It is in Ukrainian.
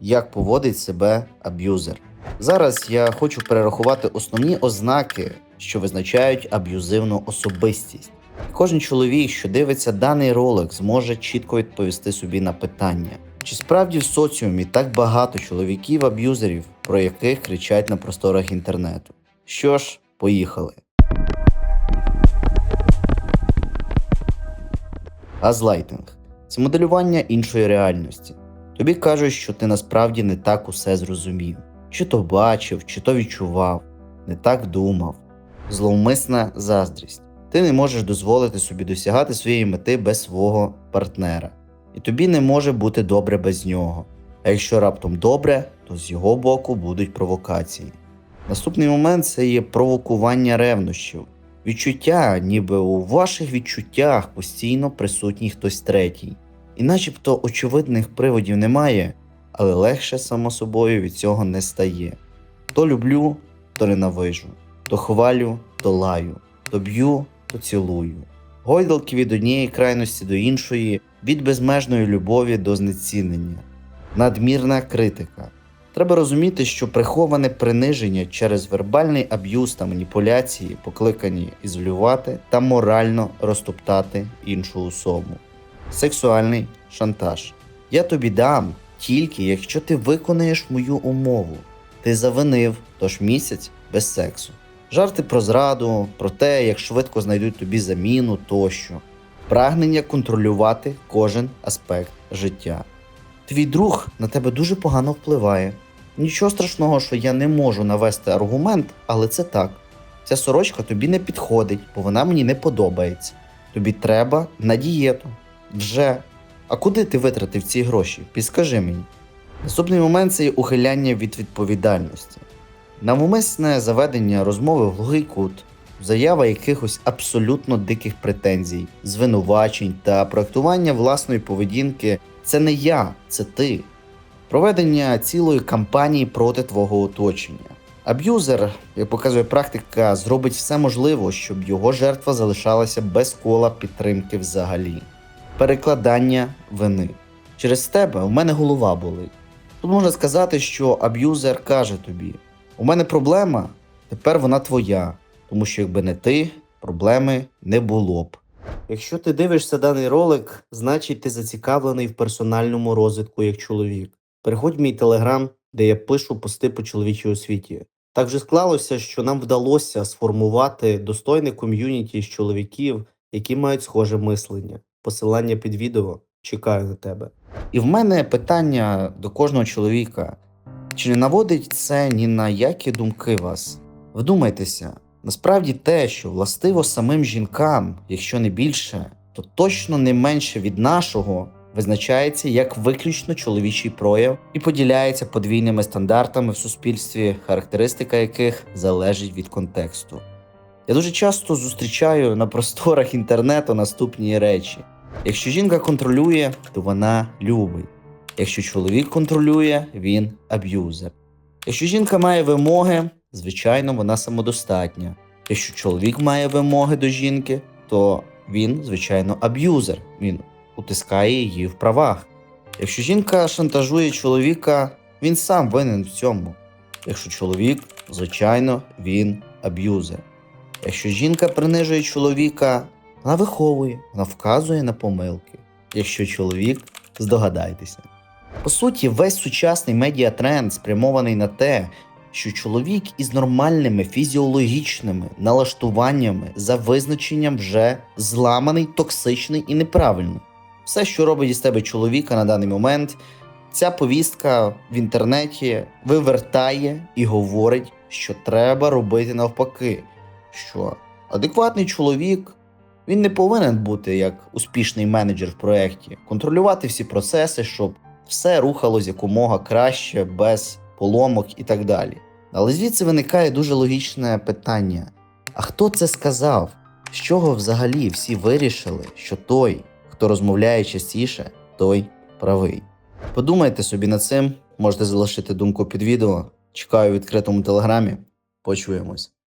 як поводить себе аб'юзер. Зараз я хочу перерахувати основні ознаки, що визначають аб'юзивну особистість. Кожен чоловік, що дивиться даний ролик, зможе чітко відповісти собі на питання: чи справді в соціумі так багато чоловіків-аб'юзерів, про яких кричать на просторах інтернету? Що ж, поїхали. Газлайтинг це моделювання іншої реальності. Тобі кажуть, що ти насправді не так усе зрозумів, чи то бачив, чи то відчував, не так думав. Зловмисна заздрість. Ти не можеш дозволити собі досягати своєї мети без свого партнера, і тобі не може бути добре без нього. А якщо раптом добре, то з його боку будуть провокації. Наступний момент це є провокування ревнощів. Відчуття, ніби у ваших відчуттях постійно присутній хтось третій. І начебто очевидних приводів немає, але легше само собою від цього не стає. То люблю, то ненавижу, то хвалю, то лаю, то б'ю, то цілую. Гойдалки від однієї крайності до іншої, від безмежної любові до знецінення, надмірна критика. Треба розуміти, що приховане приниження через вербальний аб'юз та маніпуляції покликані ізолювати та морально розтоптати іншу особу. Сексуальний шантаж. Я тобі дам тільки якщо ти виконаєш мою умову. Ти завинив, тож місяць без сексу. Жарти про зраду, про те, як швидко знайдуть тобі заміну тощо. Прагнення контролювати кожен аспект життя. Твій друг на тебе дуже погано впливає. Нічого страшного, що я не можу навести аргумент, але це так. Ця сорочка тобі не підходить, бо вона мені не подобається. Тобі треба на дієту. Вже. А куди ти витратив ці гроші? Підскажи мені. Наступний момент це є ухиляння від відповідальності. Навмисне заведення розмови в глухий кут, заява якихось абсолютно диких претензій, звинувачень та проектування власної поведінки це не я, це ти. Проведення цілої кампанії проти твого оточення. Аб'юзер, як показує практика, зробить все можливе, щоб його жертва залишалася без кола підтримки взагалі. Перекладання вини. Через тебе у мене голова болить. Тут можна сказати, що аб'юзер каже тобі: у мене проблема, тепер вона твоя, тому що якби не ти, проблеми не було б. Якщо ти дивишся даний ролик, значить ти зацікавлений в персональному розвитку як чоловік. Переходь в мій телеграм, де я пишу пости по чоловічій освіті. Так вже склалося, що нам вдалося сформувати достойне ком'юніті з чоловіків, які мають схоже мислення. Посилання під відео чекаю на тебе. І в мене питання до кожного чоловіка: чи не наводить це ні на які думки вас? Вдумайтеся, насправді те, що властиво самим жінкам, якщо не більше, то точно не менше від нашого визначається як виключно чоловічий прояв і поділяється подвійними стандартами в суспільстві, характеристика яких залежить від контексту. Я дуже часто зустрічаю на просторах інтернету наступні речі: якщо жінка контролює, то вона любить. Якщо чоловік контролює, він аб'юзер. Якщо жінка має вимоги, звичайно, вона самодостатня. Якщо чоловік має вимоги до жінки, то він, звичайно, аб'юзер. Він утискає її в правах. Якщо жінка шантажує чоловіка, він сам винен в цьому. Якщо чоловік, звичайно, він аб'юзер. Якщо жінка принижує чоловіка, вона виховує, вона вказує на помилки. Якщо чоловік, здогадайтеся. По суті, весь сучасний медіатренд спрямований на те, що чоловік із нормальними фізіологічними налаштуваннями за визначенням вже зламаний, токсичний і неправильний. Все, що робить із тебе чоловіка на даний момент, ця повістка в інтернеті вивертає і говорить, що треба робити навпаки, що адекватний чоловік він не повинен бути як успішний менеджер в проєкті, контролювати всі процеси, щоб все рухалось якомога краще, без поломок і так далі. Але звідси виникає дуже логічне питання: а хто це сказав? З чого взагалі всі вирішили, що той, хто розмовляє частіше, той правий? Подумайте собі над цим, можете залишити думку під відео. Чекаю в відкритому телеграмі. Почуємось.